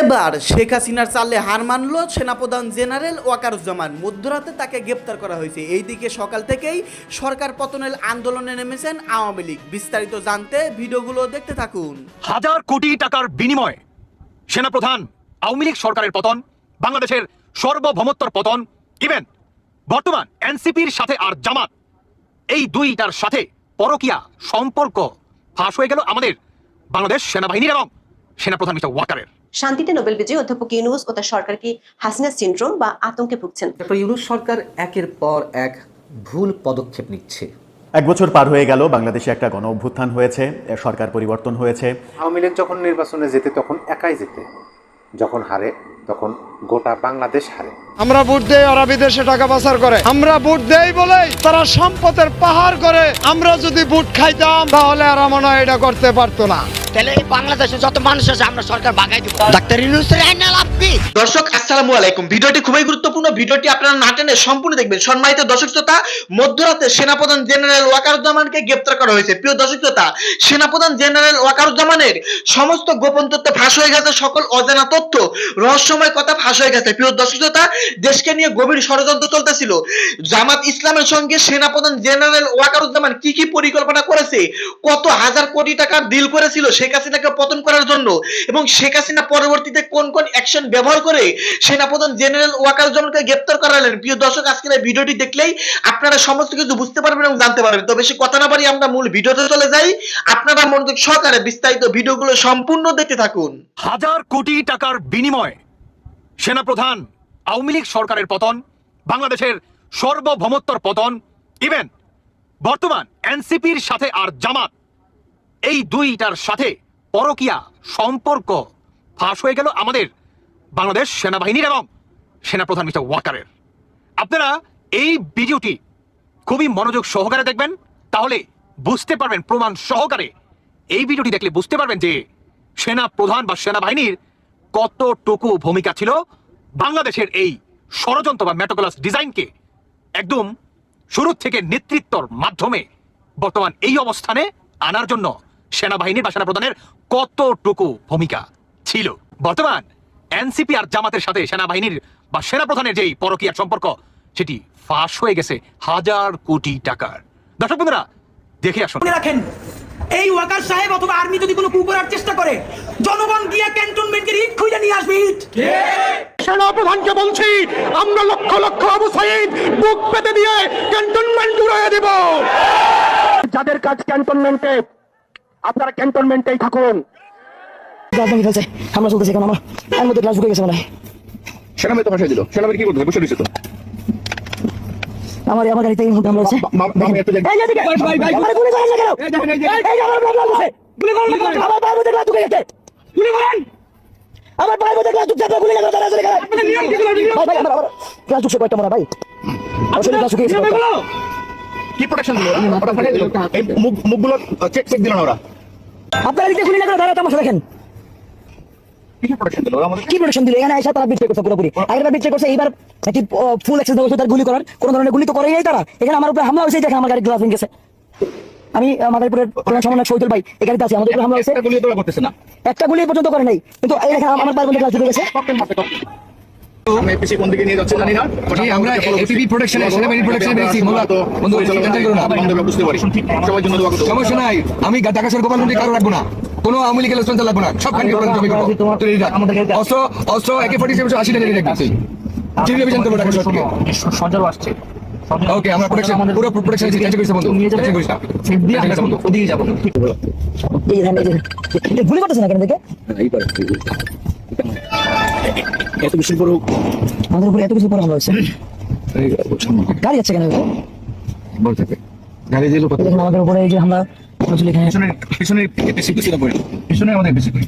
এবার শেখ হাসিনার চালে হার মানল সেনাপ্রধান জেনারেল ওয়াকারুজ্জামান। মধ্যরাতে তাকে গ্রেপ্তার করা হয়েছে। এইদিকে সকাল থেকেই সরকার পতনের আন্দোলনে নেমেছেন আওয়ামী লীগ। বিস্তারিত জানতে ভিডিওগুলো দেখতে থাকুন। হাজার কোটি টাকার বিনিময়ে সেনাপ্রধান আওয়ামী লীগ সরকারের পতন, বাংলাদেশের সর্বভৌমত্বর পতন ইভেন বর্তমান এনসিপির সাথে আর জামাত, এই দুইটার সাথে পরকিয়া সম্পর্ক ফাঁস হয়ে গেল আমাদের বাংলাদেশ সেনাবাহিনীর এবং সেনাপ্রধান মিস্টার ওয়াকারের। শান্তিতে নোবেল বিজয়ী অধ্যাপক ইউনুস ও তার সরকার কি হাসিনা সিন্ড্রোম বা আতঙ্কে ভুগছেন। ডক্টর ইউনুস সরকার একের পর এক ভুল পদক্ষেপ নিচ্ছে। এক বছর পার হয়ে গেল বাংলাদেশে একটা গণ অভ্যুত্থান হয়েছে সরকার পরিবর্তন হয়েছে। আওয়ামী লীগ যখন নির্বাচনে যেতে তখন একাই যেতে যখন হারে তখন গোটা বাংলাদেশ হারে। আমরা ভোট দেই ওরা বিদেশে টাকা পাচার করে। আমরা ভোট দেই বলেই তারা সম্পদের পাহাড় করে। আমরা যদি ভোট খাইতাম তাহলে আর মনে হয় এটা করতে পারতো না। তাহলে এই বাংলাদেশে যত মানুষ আছে আমরা সরকার বাগাই দিব। ডাক্তার ইউনুসের আইনা দর্শক, আসসালামু আলাইকুম। ভিডিওটি খুবই গুরুত্বপূর্ণ। ভিডিওটি আপনারা না সম্পূর্ণ দেখবেন। সম্মানিত দর্শক শ্রোতা, মধ্যরাতে সেনাপ্রধান জেনারেল ওয়াকারুজ্জামানকে গ্রেপ্তার করা হয়েছে। প্রিয় দর্শক শ্রোতা, সেনাপ্রধান জেনারেল ওয়াকারুজ্জামানের সমস্ত গোপন তথ্য ফাঁস হয়ে গেছে। সকল অজানা তথ্য, রহস্যময় কথা ফাঁস হয়ে গেছে। প্রিয় দর্শক শ্রোতা, দেশকে নিয়ে গভীর ষড়যন্ত্র চলতেছিল। জামাত ইসলামের সঙ্গে সেনাপ্রধান জেনারেল ওয়াকারুজ্জামান কি কি পরিকল্পনা করেছে? কত হাজার কোটি টাকার ডিল করেছিল শেখ হাসিনাকে পতন করার জন্য? এবং শেখ হাসিনা পরবর্তীতে কোন কোন অ্যাকশন ব্যবহার করে সেনাপ্রধান জেনারেল ওয়াকার ওয়াকারুজ্জামানকে গ্রেপ্তার করালেন। প্রিয় দর্শক, আজকের এই ভিডিওটি দেখলেই আপনারা সমস্ত কিছু বুঝতে পারবেন এবং জানতে পারবেন। তো বেশি কথা না বাড়ি আমরা মূল ভিডিওতে চলে যাই। আপনারা মনোযোগ সহকারে বিস্তারিত ভিডিওগুলো সম্পূর্ণ দেখতে থাকুন। হাজার কোটি টাকার বিনিময়ে সেনাপ্রধান আওয়ামী লীগ সরকারের পতন, বাংলাদেশের সর্বভৌমত্বর পতন ইভেন বর্তমান এনসিপির সাথে আর জামাত, এই দুইটার সাথে পরকিয়া সম্পর্ক ফাঁস হয়ে গেল আমাদের বাংলাদেশ সেনাবাহিনীর এবং সেনাপ্রধান মিস্টার ওয়াকারের। আপনারা এই ভিডিওটি খুবই মনোযোগ সহকারে দেখবেন, তাহলে বুঝতে পারবেন, প্রমাণ সহকারে এই ভিডিওটি দেখলে বুঝতে পারবেন যে সেনা প্রধান বা সেনাবাহিনীর কতটুকু ভূমিকা ছিল বাংলাদেশের এই ষড়যন্ত্র বা মেটোকলাস ডিজাইনকে একদম শুরু থেকে নেতৃত্বর মাধ্যমে বর্তমান এই অবস্থানে আনার জন্য সেনাবাহিনীর বা সেনাপ্রধানের কতটুকু ভূমিকা ছিল। বর্তমান এনসিপি আর জামাতের সাথে সেনাবাহিনীর বা সেনাপ্রধানের যেই পরকীয়ার সম্পর্ক সেটি ফাঁস হয়ে গেছে হাজার কোটি টাকার। দর্শক বন্ধুরা দেখে আসুন। রাখেন এই ওয়াকার সাহেব অথবা আর্মি যদি কোনো কু করার চেষ্টা করে জনগণ গিয়া ক্যান্টনমেন্টের ইট খুঁজে নিয়ে আসবে ইট সেনাপ্রধানকে বলছি আমরা লক্ষ লক্ষ আবু সাইদ বুক পেতে দিয়ে ক্যান্টনমেন্ট উড়াইয়া দেব। যাদের কাজ ক্যান্টনমেন্টে আপনারা ক্যান্টনমেন্টেই থাকুন। রাজধানী ফেলছে। আমরা চলতেছি এখন আমার। এর মধ্যে ক্লাস ঢুকে গেছে মনে তো দিল। কি করতে বসে রয়েছে তো। আমার আমার গাড়িতে এই মুহূর্তে আমরা হচ্ছে পায়ের মধ্যে গ্লাস ঢুকে গেছে। পায়ের মধ্যে গ্লাস ঢুকছে গুলি লাগল তারা চলে গেল ভাই আমার গ্লাস ঢুকছে কয়েকটা মনে ভাই। শরীরে গ্লাস ঢুকে গেছে কি প্রোটেকশন দিল? ওরা মুখগুলো চেক চেক দিল না ওরা? আপনারা দিকে গুলি লাগল তারা তামাশা দেখেন। কি প্রোটেকশন দিল? ওরা আমাদের কি প্রোটেকশন দিলে? এখানে এসে তারা বিট্রে করছে পুরোপুরি। আগেরবার বিট্রে করছে এইবার নাকি ফুল এক্সেস দেওয়া তার গুলি করার। কোনো ধরনের গুলি তো করেই নাই তারা। এখানে আমার উপরে হামলা হয়েছে দেখেন আমার গাড়ির গ্লাস ভেঙে গেছে আমি মাদারীপুরের প্রধান সমন্বয়ক শহীদুল ভাই এখানে আছে আমাদের হামলা হয়েছে। একটা গুলি পর্যন্ত করে নাই কিন্তু এই আমার পায়ের মধ্যে গ্লাস ঢুকে গেছে। আমরা এপিসি কোন দিকে নিয়ে যাচ্ছে জানি না আমরা এপিবি প্রোটেকশনে সেনাবাহিনী প্রোটেকশনে পেয়েছি মোল্লা বন্ধু টেনশন করো না আমরা বুঝতে পারি সবার জন্য দোয়া করতে সমস্যা নাই আমি ঢাকা শহর গোপালগঞ্জে কারও রাখব না কোনো আওয়ামী লীগের লোকজন লাগবো না সব খানকে জমি করব রেডি থাক। অস্ত্র অস্ত্র একে ফোর্টি সেভেন আশিটা রেডি রাখবি চিনি করব ঢাকা শহর থেকে আসছে ওকে আমরা প্রোটেকশন পুরো বন্ধু করিস না বন্ধু ওদিকে যাব এই করতেছে না কেন দেখে এত বেশি বড় আমাদের উপরে এত কিছু পরে হামলা হয়েছে। গাড়ি যাচ্ছে কেন বল থাকে। গাড়ি দিল কত আমাদের উপরে এই যে হামলা হয়েছিল এখানে। পিছনে পিছনে বেশি বেশি না পড়ে। পিছনে আমাদের বেশি করে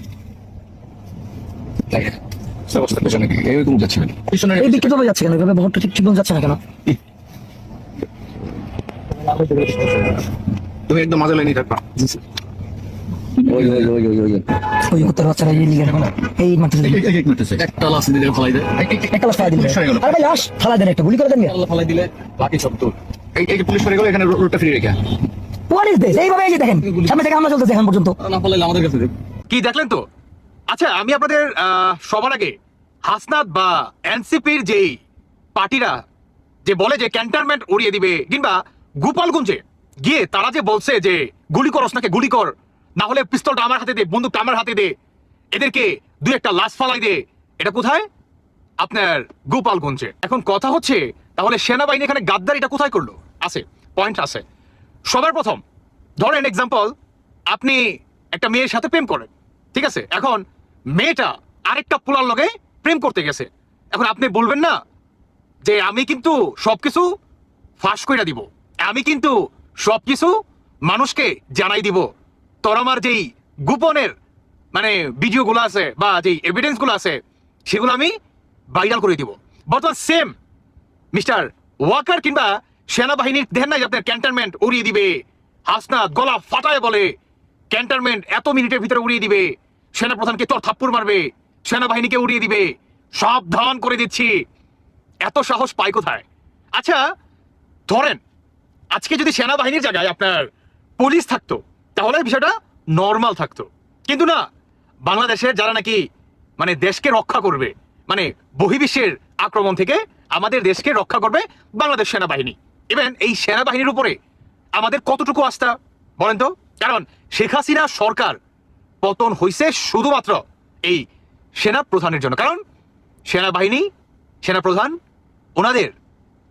অবস্থা পিছনে এরকম যাচ্ছে না পিছনে এই বিক্ষিপ্ত হয়ে যাচ্ছে কেন? এভাবে ঠিক ঠিক যাচ্ছে না কেন? তুমি একদম মাঝে লাইনে থাকবা। ওই ওই ওই ওই ওই ওই। কুত্তার বাচ্চারা এই লিগের এখন এই মারতেছে এক এক একটা লাশ দিলে ফলাই দেয়। একটা লাশ দিলে। আরে ভাই লাশ দেন একটা গুলি করে দেন আল্লাহ ফলাই দিলে বাকি সব তোর। এই এই পুলিশ সরে গেল এখানে রোডটা ফ্রি রেখে হোয়াট ইজ দিস এইভাবে এই যে দেখেন সামনে থেকে হামলা চলতেছে এখন পর্যন্ত। না ফলাইলে আমাদের কাছে কি দেখলেন তো? আচ্ছা আমি আপনাদের আহ, সবার আগে হাসনাত বা এনসিপির যেই পার্টিরা যে বলে যে ক্যান্টনমেন্ট উড়িয়ে দিবে কিংবা গোপালগঞ্জে গিয়ে তারা যে বলছে যে গুলি কর ওসনাকে গুলি কর না হলে পিস্তলটা আমার হাতে দে, বন্দুকটা আমার হাতে দে। এদেরকে দুই একটা লাশ ফালাই দে। এটা কোথায়? আপনার গোপালগঞ্জে। এখন কথা হচ্ছে, তাহলে সেনাবাহিনী এখানে গাদ্দারিটা কোথায় করল? আছে পয়েন্ট আছে। সবার প্রথম, ধরেন এক্সাম্পল আপনি একটা মেয়ের সাথে প্রেম করেন, ঠিক আছে? এখন মেয়েটা আরেকটা পোলার লগে প্রেম করতে গেছে। এখন আপনি বলবেন না যে আমি কিন্তু সবকিছু ফাঁস করে দিব। আমি কিন্তু সবকিছু মানুষকে জানাই দিব। তোর আমার যেই গোপনের মানে ভিডিওগুলো আছে বা যেই এভিডেন্সগুলো আছে, সেগুলো আমি ভাইরাল করে দিব। বর্তমান সেম মিস্টার ওয়াকার কিংবা সেনাবাহিনীর দেখেন না আপনার ক্যান্টনমেন্ট উড়িয়ে দিবে হাসনাত গলা ফাটায় বলে ক্যান্টনমেন্ট এত মিনিটের ভিতরে উড়িয়ে দিবে, সেনাপ্রধানকে তোর থাপ্পড় মারবে, সেনাবাহিনীকে উড়িয়ে দিবে, সাবধান করে দিচ্ছি। এত সাহস পায় কোথায়? আচ্ছা ধরেন, আজকে যদি সেনাবাহিনীর জায়গায় আপনার পুলিশ থাকতো তাহলে বিষয়টা নর্মাল থাকতো। কিন্তু না, বাংলাদেশের যারা নাকি মানে দেশকে রক্ষা করবে মানে বহির্বিশ্বের আক্রমণ থেকে আমাদের দেশকে রক্ষা করবে বাংলাদেশ সেনাবাহিনী। ইভেন এই সেনাবাহিনীর উপরে আমাদের কতটুকু আস্থা, বলেন তো? কারণ শেখ হাসিনা সরকার পতন হয়েছে শুধুমাত্র এই সেনা প্রধানের জন্য। কারণ সেনাবাহিনী, সেনাপ্রধান, ওনাদের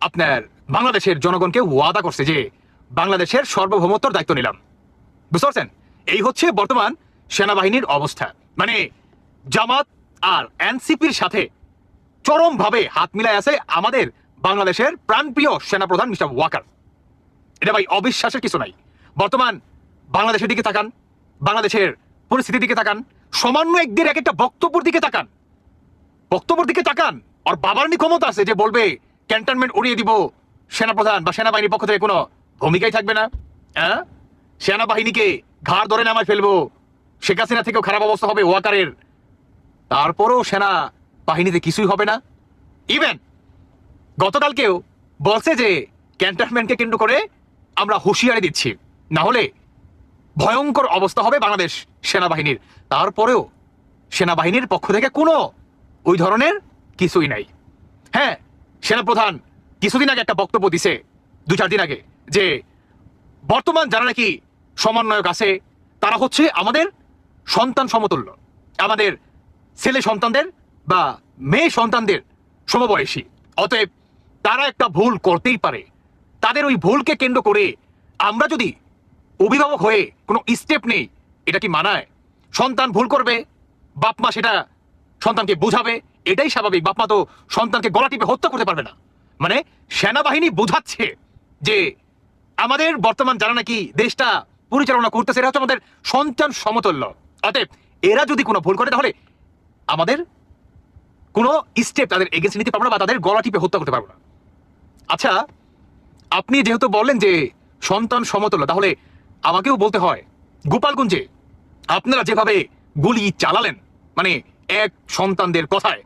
আপনার বাংলাদেশের জনগণকে ওয়াদা করছে যে বাংলাদেশের সার্বভৌমত্বর দায়িত্ব নিলাম। বুঝতে পারছেন? এই হচ্ছে বর্তমান সেনাবাহিনীর অবস্থা। মানে জামাত আর এনসিপির সাথে চরমভাবে হাত মিলায় আছে আমাদের বাংলাদেশের প্রাণপ্রিয় সেনাপ্রধান মিস্টার ওয়াকার। এটা ভাই অবিশ্বাসের কিছু নাই। বর্তমান বাংলাদেশের দিকে তাকান, বাংলাদেশের পরিস্থিতির দিকে তাকান সমন্বয়কদের এক একটা বক্তব্যের দিকে তাকান। বক্তব্যের দিকে তাকান, আর বাবার নি ক্ষমতা আছে যে বলবে ক্যান্টনমেন্ট উড়িয়ে দিব, সেনাপ্রধান বা সেনাবাহিনীর পক্ষ থেকে কোনো ভূমিকাই থাকবে না। হ্যাঁ সেনাবাহিনীকে ঘাড় ধরে নামায় ফেলব। শেখ হাসিনা থেকেও খারাপ অবস্থা হবে ওয়াকারের। তারপরও সেনা বাহিনীতে কিছুই হবে না। ইভেন গতকালকেও বলছে যে ক্যান্টনমেন্টকে কেন্দ্র করে আমরা হুঁশিয়ারি দিচ্ছি। না হলে ভয়ঙ্কর অবস্থা হবে বাংলাদেশ সেনাবাহিনীর। তারপরেও সেনাবাহিনীর পক্ষ থেকে কোনো ওই ধরনের কিছুই নাই। হ্যাঁ সেনাপ্রধান কিছুদিন আগে একটা বক্তব্য দিছে দু চার দিন আগে, যে বর্তমান যারা নাকি সমন্বয়ক আছে, তারা হচ্ছে আমাদের সন্তান সমতুল্য। আমাদের ছেলে সন্তানদের বা মেয়ে সন্তানদের সমবয়সী। অতএব তারা একটা ভুল করতেই পারে। তাদের ওই ভুলকে কেন্দ্র করে আমরা যদি অভিভাবক হয়ে কোনো স্টেপ নেই, এটা কি মানায়? সন্তান ভুল করবে, বাপ মা সেটা সন্তানকে বোঝাবে, এটাই স্বাভাবিক। বাপ মা তো সন্তানকে গলা টিপে হত্যা করতে পারবে না। মানে সেনাবাহিনী বোঝাচ্ছে যে আমাদের বর্তমান যারা নাকি দেশটা পরিচালনা করতেছে এরা হচ্ছে আমাদের সন্তান সমতুল্য। অতএব এরা যদি কোনো ভুল করে, তাহলে আমাদের কোনো স্টেপ তাদের এগেন্সে নিতে পারব না বা তাদের গলা টিপে হত্যা করতে পারব না। আচ্ছা আপনি যেহেতু বললেন যে সন্তান সমতুল্য, তাহলে আমাকেও বলতে হয়, গোপালগঞ্জে আপনারা যেভাবে গুলি চালালেন মানে এক সন্তানদের কথায়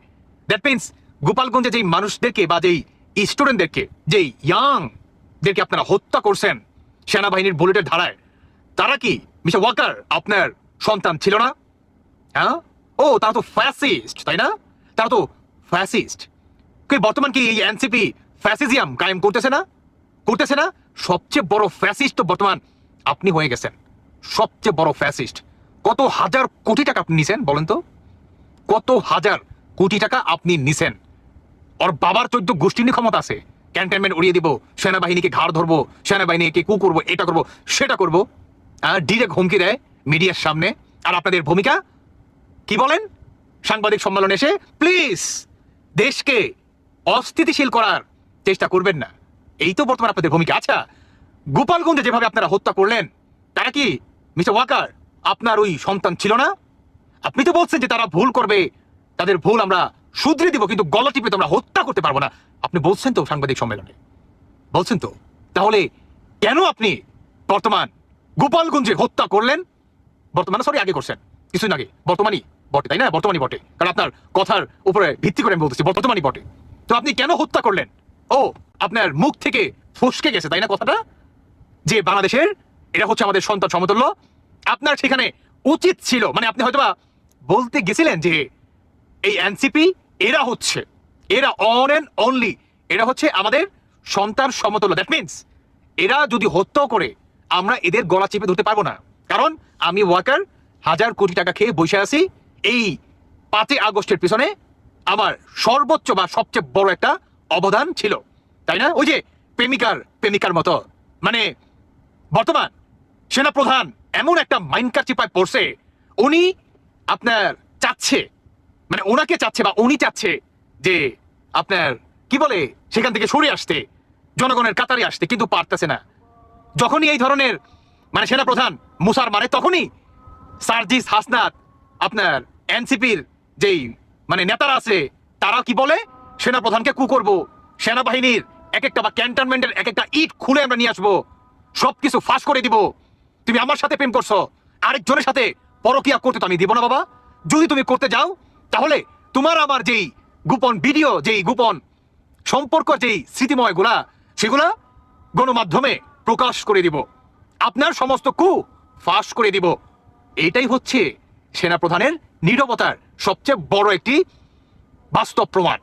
দ্যাট মিনস গোপালগঞ্জে যেই মানুষদেরকে বা যেই স্টুডেন্টদেরকে যেই ইয়াংদেরকে আপনারা হত্যা করছেন সেনাবাহিনীর বুলেটের ধারায় তারা কি? মিস্টার ওয়াকার, আপনার সন্তান ছিল না? হ্যাঁ? ও, তারা তো ফ্যাসিস্ট তাই না? তারা তো ফ্যাসিস্ট বর্তমান কি এই এনসিপি ফ্যাসিজিয়াম কায়েম করতেছে না? করতেছে না? সবচেয়ে বড় ফ্যাসিস্ট বর্তমান আপনি হয়ে গেছেন। সবচেয়ে বড় ফ্যাসিস্ট কত হাজার কোটি টাকা আপনি নিছেন, বলেন তো? কত হাজার কোটি টাকা আপনি নিছেন? ওর বাবার চোদ্দ গোষ্ঠী নিয়ে ক্ষমতা আছে। ক্যান্টনমেন্ট উড়িয়ে দিব, সেনাবাহিনীকে ঘাড় ধরবো, সেনাবাহিনীকে কু করব, এটা করব, সেটা করব। ডিরেক্ট হুমকি দেয় মিডিয়ার সামনে। আর আপনাদের ভূমিকা? কি বলেন? সাংবাদিক সম্মেলন এসে, প্লিজ, দেশকে অস্থিতিশীল করার চেষ্টা করবেন না। এই তো বর্তমান আপনাদের ভূমিকা। আচ্ছা গোপালগঞ্জে যেভাবে আপনারা হত্যা করলেন, তারা কি মিস্টার ওয়াকার আপনার ওই সন্তান ছিল না? আপনি তো বলছেন যে তারা ভুল করবে, তাদের ভুল আমরা শুধরে দিব, কিন্তু গলা টিপে তো আমরা হত্যা করতে পারব না। আপনি বলছেন তো সাংবাদিক সম্মেলনে। বলছেন তো। তাহলে কেন আপনি বর্তমান গোপালগঞ্জে হত্যা করলেন? বর্তমানে সরি আগে করছেন। কিছুদিন আগে। বর্তমানই বটে, তাই না? বর্তমানই বটে। কারণ আপনার কথার উপরে ভিত্তি করে আমি বলতেছি, বর্তমানই বটে। তো আপনি কেন হত্যা করলেন? ও, আপনার মুখ থেকে ফসকে গেছে, তাই না কথাটা? যে বাংলাদেশের, এটা হচ্ছে আমাদের সন্তান সমতুল্য। আপনার সেখানে উচিত ছিল মানে আপনি হয়তোবা বলতে গেছিলেন যে এই এনসিপি এরা হচ্ছে, এরা অন অ্যান্ড অনলি এরা হচ্ছে আমাদের সন্তান সমতুল্য। দ্যাট মিনস এরা যদি হত্যাও করে আমরা এদের গলা চেপে ধরতে পারব না। কারণ আমি ওয়াকার হাজার কোটি টাকা খেয়ে বসে আছি। এই পাঁচই আগস্টের পিছনে আমার সর্বোচ্চ বা সবচেয়ে বড় একটা অবদান ছিল। তাই না? ওই যে প্রেমিকার প্রেমিকার মতো। মানে বর্তমান সেনাপ্রধান এমন একটা মাইন্ডকার চিপায় পড়ছে, উনি আপনার চাচ্ছে মানে ওনাকে চাচ্ছে বা উনি চাচ্ছে যে আপনার, কি বলে, সেখান থেকে সরে আসতে, জনগণের কাতারে আসতে, কিন্তু পারতেছে না। যখনই এই ধরনের মানে সেনাপ্রধান মুসার মারে, তখনই সার্জিস হাসনাত আপনার এনসিপির যেই মানে নেতারা আছে, তারা কি বলে? সেনাপ্রধানকে কু করব। সেনাবাহিনীর এক একটা বা ক্যান্টনমেন্টের এক একটা ইট খুলে আমরা নিয়ে আসব। সবকিছু ফাঁস করে দিব। তুমি আমার সাথে প্রেম করছ। আরেকজনের সাথে পরকিয়া করতে তো আমি দিব না বাবা। যদি তুমি করতে যাও, তাহলে তোমার আমার যেই গোপন ভিডিও, যেই গোপন সম্পর্ক, যেই স্মৃতিময়গুলা, সেগুলা গণমাধ্যমে প্রকাশ করে দিব। আপনার সমস্ত কু ফাঁস করে দিব। এটাই হচ্ছে সেনাপ্রধানের নীরবতার সবচেয়ে বড় একটি বাস্তব প্রমাণ।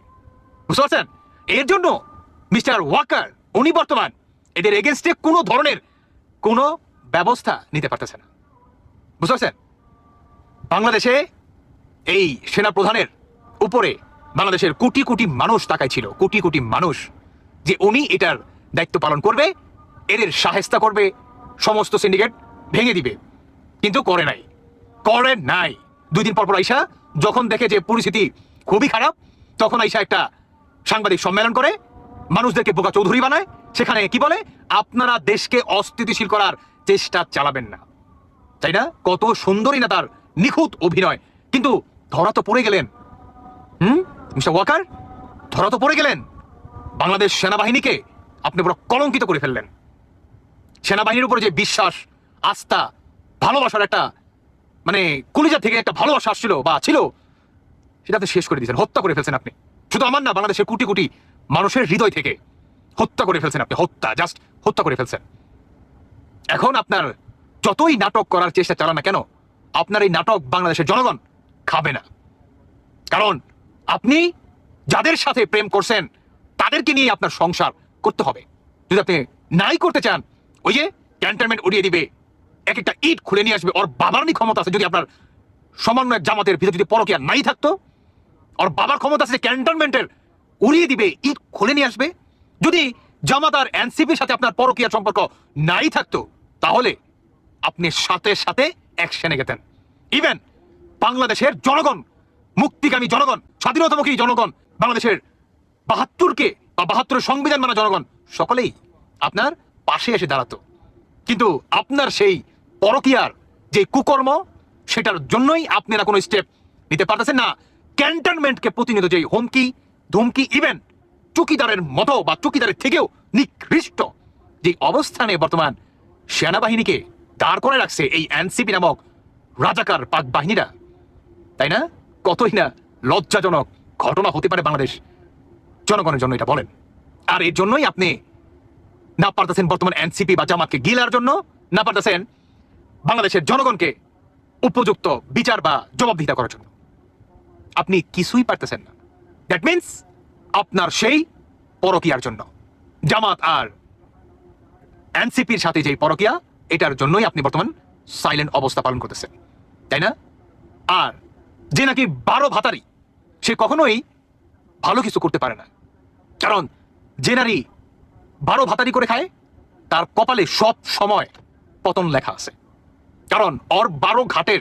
বুঝতে পারছেন? এর জন্য মিস্টার ওয়াকার, উনি বর্তমান এদের এগেনস্টে কোনো ধরনের কোনো ব্যবস্থা নিতে পারতেছে না। বুঝতে পারছেন? বাংলাদেশে এই সেনা প্রধানের উপরে বাংলাদেশের কোটি কোটি মানুষ তাকাই ছিল, কোটি কোটি মানুষ, যে উনি এটার দায়িত্ব পালন করবে। এদের সাহেস্তা করবে, সমস্ত সিন্ডিকেট ভেঙে দিবে। কিন্তু করে নাই। করে নাই। দুই দিন পর পর আইসা যখন দেখে যে পরিস্থিতি খুবই খারাপ, তখন আইসা একটা সাংবাদিক সম্মেলন করে, মানুষদেরকে বোকা চৌধুরী বানায়। সেখানে কি বলে? আপনারা দেশকে অস্থিতিশীল করার চেষ্টা চালাবেন না। তাই না? কত সুন্দরী না তার নিখুঁত অভিনয়। কিন্তু ধরা তো পড়ে গেলেন। হুম? ওয়াকার, ধরা তো পড়ে গেলেন। বাংলাদেশ সেনাবাহিনীকে আপনি পুরো কলঙ্কিত করে ফেললেন। সেনাবাহিনীর উপরে যে বিশ্বাস, আস্থা, ভালোবাসার একটা মানে কলিজা থেকে একটা ভালোবাসা আসছিল বা ছিল সেটা শেষ করে দিয়েছেন, হত্যা করে ফেলছেন আপনি। শুধু আমার না, বাংলাদেশের কোটি কোটি মানুষের হৃদয় থেকে হত্যা করে ফেলছেন আপনি, হত্যা জাস্ট হত্যা করে ফেলছেন। এখন আপনার যতই নাটক করার চেষ্টা চালান না কেন, আপনার এই নাটক বাংলাদেশের জনগণ খাবে না। কারণ আপনি যাদের সাথে প্রেম করছেন, তাদেরকে নিয়ে আপনার সংসার করতে হবে। যদি আপনি নাই করতে চান ওই যে ক্যান্টনমেন্ট উড়িয়ে দিবে। এক একটা ইট খুলে নিয়ে আসবে। ওর বাবার ক্ষমতা আছে। যদি আপনার সমন্বয় জামাতের ভিতরে যদি পরকিয়া নাই থাকতো, ওর বাবার ক্ষমতা আছে ক্যান্টনমেন্টের উড়িয়ে দিবে, ইট খুলে নিয়ে আসবে। যদি জামাত আর এনসিপির সাথে আপনার পরকীয়ার সম্পর্ক নাই থাকতো, তাহলে আপনি সাথে সাথে অ্যাকশনে গেতেন। ইভেন বাংলাদেশের জনগণ মুক্তিকামী জনগণ, স্বাধীনতামুখী জনগণ, বাংলাদেশের বাহাত্তরকে বা বাহাত্তরের সংবিধান মানা জনগণ, সকলেই আপনার পাশে এসে দাঁড়াতো। কিন্তু আপনার সেই পরকিয়ার যে কুকর্ম, সেটার জন্যই আপনারা কোনো স্টেপ নিতে পারতেছেন না। ক্যান্টনমেন্টকে প্রতিনিয়ত যে হুমকি, ধুমকি ইভেন চুকিদারের মতো বা চুকিদারের থেকেও নিকৃষ্ট যে অবস্থানে বর্তমান সেনাবাহিনীকে দাঁড় করে রাখছে এই এনসিপি নামক রাজাকার পাক বাহিনীরা। তাই না? কতই না লজ্জাজনক ঘটনা হতে পারে বাংলাদেশ জনগণের জন্য এটা বলেন। আর এর জন্যই আপনি না পারতেছেন বর্তমান এনসিপি বা জামাতকে গিলার জন্য, না পারতেছেন বাংলাদেশের জনগণকে উপযুক্ত বিচার বা জবাবদিহিতা করার জন্য। আপনি কিছুই পারতেছেন না। দ্যাট মিন্স আপনার সেই পরকিয়ার জন্য। জামাত আর এনসিপির সাথে যেই পরকিয়া, এটার জন্যই আপনি বর্তমান সাইলেন্ট অবস্থা পালন করতেছেন। তাই না? আর যে নাকি বারো ভাতারি, সে কখনোই ভালো কিছু করতে পারে না। কারণ যে নারী বারো ভাতারি করে খায়, তার কপালে সব সময় পতন লেখা আছে। কারণ ওর বারো ঘাটের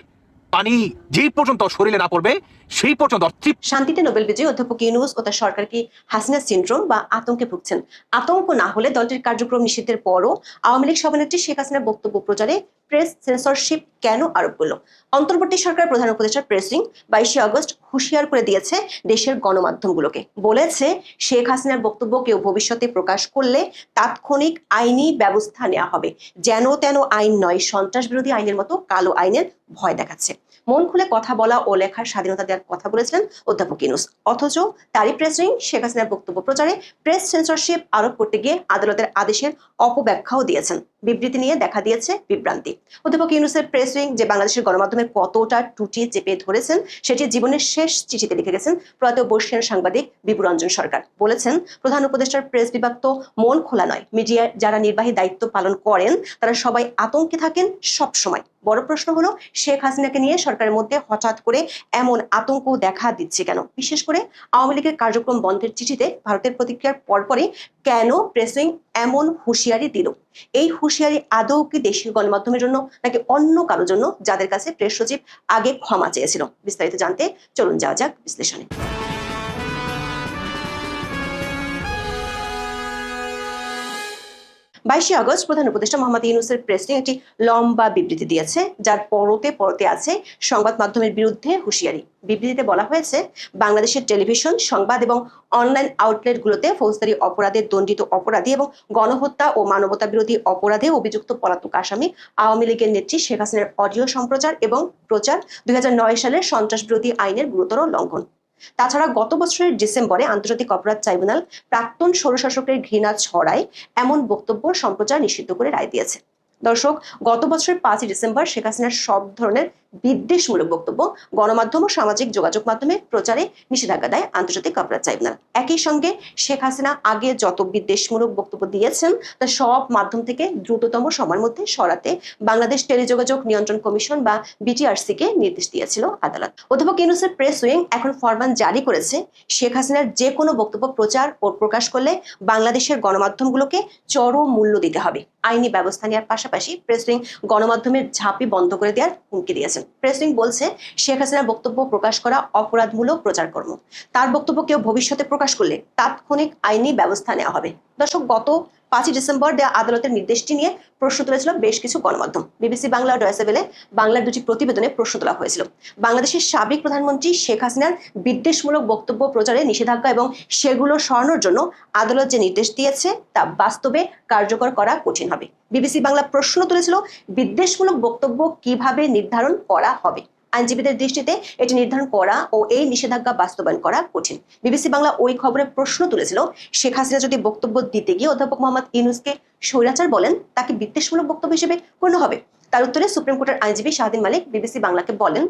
পানি যেই পর্যন্ত শরীরে না পড়বে সেই পর্যন্ত শান্তিতে নোবেল বিজয়ী অধ্যাপক ইউনুস ও তার সরকার কি হাসিনা সিন্ড্রোম বা আতঙ্কে ভুগছেন। আতঙ্ক না হলে দলটির কার্যক্রম নিষিদ্ধের পরও আওয়ামী লীগ সভানেত্রী শেখ হাসিনার বক্তব্য প্রচারে প্রেস সেন্সরশিপ কেন আরোপ করল? অন্তর্বর্তী সরকার প্রধান উপদেষ্টা প্রেসিং বাইশে আগস্ট হুঁশিয়ার করে দিয়েছে দেশের গণমাধ্যমগুলোকে। বলেছে, শেখ হাসিনার বক্তব্য কেউ ভবিষ্যতে প্রকাশ করলে তাৎক্ষণিক আইনি ব্যবস্থা নেওয়া হবে। যেন তেন আইন নয় সন্ত্রাস বিরোধী আইনের মতো কালো আইনের ভয় দেখাচ্ছে। মন খুলে কথা বলা ও লেখার স্বাধীনতা দেওয়ার কথা বলেছিলেন অধ্যাপক ইনুস অথচ তারই প্রেসিং শেখ হাসিনার বক্তব্য প্রচারে প্রেস সেন্সরশিপ আরোপ করতে গিয়ে আদালতের আদেশের অপব্যাখ্যাও দিয়েছেন। বিবৃতি নিয়ে দেখা দিয়েছে বিভ্রান্তি। অধ্যাপক ইউনুসের প্রেস উইং যে বাংলাদেশের গণমাধ্যমে কতটা টুটি চেপে ধরেছেন, সেটি জীবনের শেষ চিঠিতে লিখে গেছেন প্রয়াত বর্ষিয়ান সাংবাদিক বিপুরঞ্জন সরকার। বলেছেন, প্রধান উপদেষ্টার প্রেস বিভাগ তো মন খোলা নয়। মিডিয়ায় যারা নির্বাহী দায়িত্ব পালন করেন, তারা সবাই আতঙ্কে থাকেন সব সময় বড় প্রশ্ন হলো, শেখ হাসিনাকে নিয়ে সরকারের মধ্যে হঠাৎ করে এমন আতঙ্ক দেখা দিচ্ছে কেন? বিশেষ করে আওয়ামী লীগের কার্যক্রম বন্ধের চিঠিতে ভারতের প্রতিক্রিয়ার পরপরই কেন প্রেসিং এমন হুঁশিয়ারি দিল। এই হুঁশিয়ারি আদৌ কি দেশীয় গণমাধ্যমের জন্য নাকি অন্য কারোর জন্য? যাদের কাছে প্রেস সচিব আগে ক্ষমা চেয়েছিল। বিস্তারিত জানতে চলুন, যাওয়া যাক বিশ্লেষণে। বাইশে আগস্ট প্রধান উপদেষ্টা মোহাম্মদ ইউনুসের প্রেসিং একটি লম্বা বিবৃতি দিয়েছে, যার পরতে পরতে আছে সংবাদ মাধ্যমের বিরুদ্ধে হুঁশিয়ারি। বিবৃতিতে বলা হয়েছে, বাংলাদেশের টেলিভিশন, সংবাদ এবং অনলাইন আউটলেটগুলোতে ফৌজদারি অপরাধে দণ্ডিত অপরাধী এবং গণহত্যা ও মানবতা বিরোধী অপরাধে অভিযুক্ত পলাতক আসামি আওয়ামী লীগের নেত্রী শেখ হাসিনার অডিও সম্প্রচার এবং প্রচার দুই হাজার নয় সালের সন্ত্রাস বিরোধী আইনের গুরুতর লঙ্ঘন। তাছাড়া গত বছরের ডিসেম্বরে আন্তর্জাতিক অপরাধ ট্রাইব্যুনাল প্রাক্তন স্বৈরশাসকের ঘৃণা ছড়ায় এমন বক্তব্য সম্প্রচার নিষিদ্ধ করে রায় দিয়েছে। দর্শক, গত বছরের পাঁচই ডিসেম্বর শেখ হাসিনার সব ধরনের বিদ্বেষমূলক বক্তব্য, গণমাধ্যম ও সামাজিক যোগাযোগ মাধ্যমে প্রচারে নিষেধাজ্ঞা দেয় আন্তর্জাতিক অপরাধ ট্রাইব্যুনাল। একই সঙ্গে শেখ হাসিনা আগে যত বিদ্বেষমূলক বক্তব্য দিয়েছেন, তা সব মাধ্যম থেকে দ্রুততম সময়ের মধ্যে সরাতে বাংলাদেশ টেলিযোগাযোগ নিয়ন্ত্রণ কমিশন বা বিটিআরসি কে নির্দেশ দিয়েছিল আদালত। অধ্যাপক ইউনুসের প্রেস উইং এখন ফরমান জারি করেছে, শেখ হাসিনার যে কোনো বক্তব্য প্রচার ও প্রকাশ করলে বাংলাদেশের গণমাধ্যমগুলোকে চরম মূল্য দিতে হবে। আইনি ব্যবস্থা নেওয়ার পাশাপাশি প্রেস উইং গণমাধ্যমের ঝাঁপি বন্ধ করে দেওয়ার হুমকি দিয়েছেন প্রেস বলছে, শেখ হাসিনার বক্তব্য প্রকাশ করা অপরাধমূলক প্রচার কর্ম তার বক্তব্য কেউ ভবিষ্যতে প্রকাশ করলে তাৎক্ষণিক আইনি ব্যবস্থা নেওয়া হবে। দর্শক, গত পাঁচই ডিসেম্বর দেওয়া আদালতের নির্দেশটি নিয়ে প্রশ্ন তুলেছিল বেশ কিছু গণমাধ্যম। বিবিসি বাংলা ও বাংলার দুটি প্রতিবেদনে প্রশ্ন তোলা হয়েছিল। বাংলাদেশের সাবেক প্রধানমন্ত্রী শেখ হাসিনার বিদ্বেষমূলক বক্তব্য প্রচারে নিষেধাজ্ঞা এবং সেগুলো সরানোর জন্য আদালত যে নির্দেশ দিয়েছে, তা বাস্তবে কার্যকর করা কঠিন হবে। বিবিসি বাংলা প্রশ্ন তুলেছিল বিদ্বেষমূলক বক্তব্য কীভাবে নির্ধারণ করা হবে। আইনজীবীদের দৃষ্টিতে এটি নির্ধারণ করা ও এই নিষেধাজ্ঞা বাস্তবায়ন করা কঠিন। বিবিসি বাংলা ওই খবরে প্রশ্ন তুলেছিল, শেখ হাসিনা যদি বক্তব্য দিতে গিয়ে অধ্যাপক মোহাম্মদ ইউনুসকে স্বৈরাচার বলেন, তাকে বিদ্বেষমূলক বক্তব্য হিসেবে গণ্য হবে। তার উত্তরে সুপ্রিম কোর্টের আইনজীবী শাহদিন মালিক বিবিসি বাংলাকে বলেন,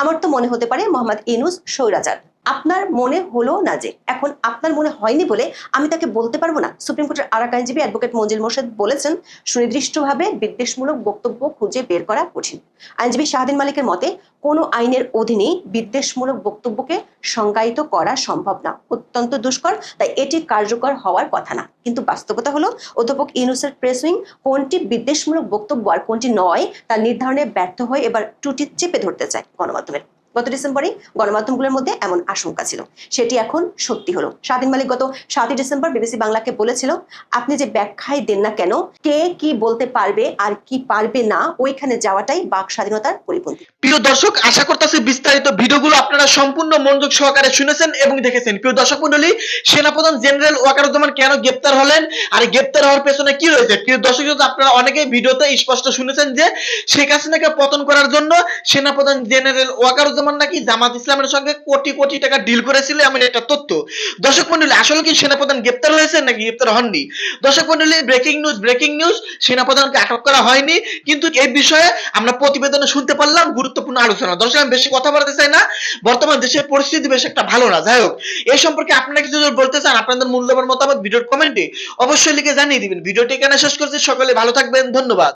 আমার তো মনে হতে পারে মোহাম্মদ ইনুস স্বৈরাচার। আপনার মনে হলো না যে এখন আপনার মনে হয়নি বলে আমি তাকে বলতে পারব না? সুপ্রিম কোর্টের আর এক আইনজীবী অ্যাডভোকেট মঞ্জিল মোর্শেদ বলেছেন, সুনির্দিষ্টভাবে বিদ্বেষমূলক বক্তব্য খুঁজে বের করা কঠিন। আইনজীবী শাহদিন মালিকের মতে, কোনো আইনের অধীনেই বিদ্বেষমূলক বক্তব্যকে সংজ্ঞায়িত করা সম্ভব না। অত্যন্ত দুষ্কর, তাই এটি কার্যকর হওয়ার কথা না। কিন্তু বাস্তবতা হলো, অধ্যাপক ইউনুসের প্রেস উইং কোনটি বিদ্বেষমূলক বক্তব্য আর কোনটি নয় তা নির্ধারণে ব্যর্থ হয়ে এবার টুটি চেপে ধরতে চায় গণমাধ্যমের। গত ডিসেম্বরে গণমাধ্যমগুলোর মধ্যে এমন আশঙ্কা ছিল। সেটি এখন সত্যি হলো। স্বাধীন মালিক গত সাতই ডিসেম্বর বিবিসি বাংলাকে বলেছিল, আপনি যে ব্যাখ্যাই দেন না কেন, কে কি বলতে পারবে আর কি পারবে না, ওইখানে যাওয়াটাই বাক স্বাধীনতার পরিপন্থী। প্রিয় দর্শক, আশা করতেছি বিস্তারিত ভিডিওগুলো আপনারা সম্পূর্ণ মনোযোগ সহকারে শুনেছেন এবং দেখেছেন। প্রিয় দর্শক মন্ডলী সেনাপ্রধান জেনারেল ওয়াকারুজ্জামান কেন গ্রেপ্তার হলেন আর গ্রেপ্তার হওয়ার পেছনে কি রয়েছে? প্রিয় দর্শক আপনারা অনেকেই ভিডিওতে স্পষ্ট শুনেছেন যে শেখ হাসিনাকে পতন করার জন্য সেনাপ্রধান জেনারেল ওয়াকারুজ্জামান নাকি জামাত ইসলামের সঙ্গে কোটি কোটি টাকা ডিল করেছিল এমন একটা তথ্য। দর্শক মন্ডলী, আসলে কি সেনাপ্রধান গ্রেপ্তার হয়েছে নাকি গ্রেপ্তার হননি? দর্শক মন্ডলী ব্রেকিং নিউজ ব্রেকিং নিউজ সেনাপ্রধানকে আটক করা হয়নি, কিন্তু এই বিষয়ে আমরা প্রতিবেদনে শুনতে পারলাম গুরুত্বপূর্ণ আলোচনা। দর্শক, আমি বেশি কথা বলতে চাই না। বর্তমান দেশের পরিস্থিতি বেশ একটা ভালো না। যাই হোক, এই সম্পর্কে আপনারা কিছু বলতে চান, আপনাদের মূল্যবান মতামত ভিডিওর কমেন্টে অবশ্যই লিখে জানিয়ে দিবেন। ভিডিওটি এখানে শেষ করছি। সকলে ভালো থাকবেন। ধন্যবাদ।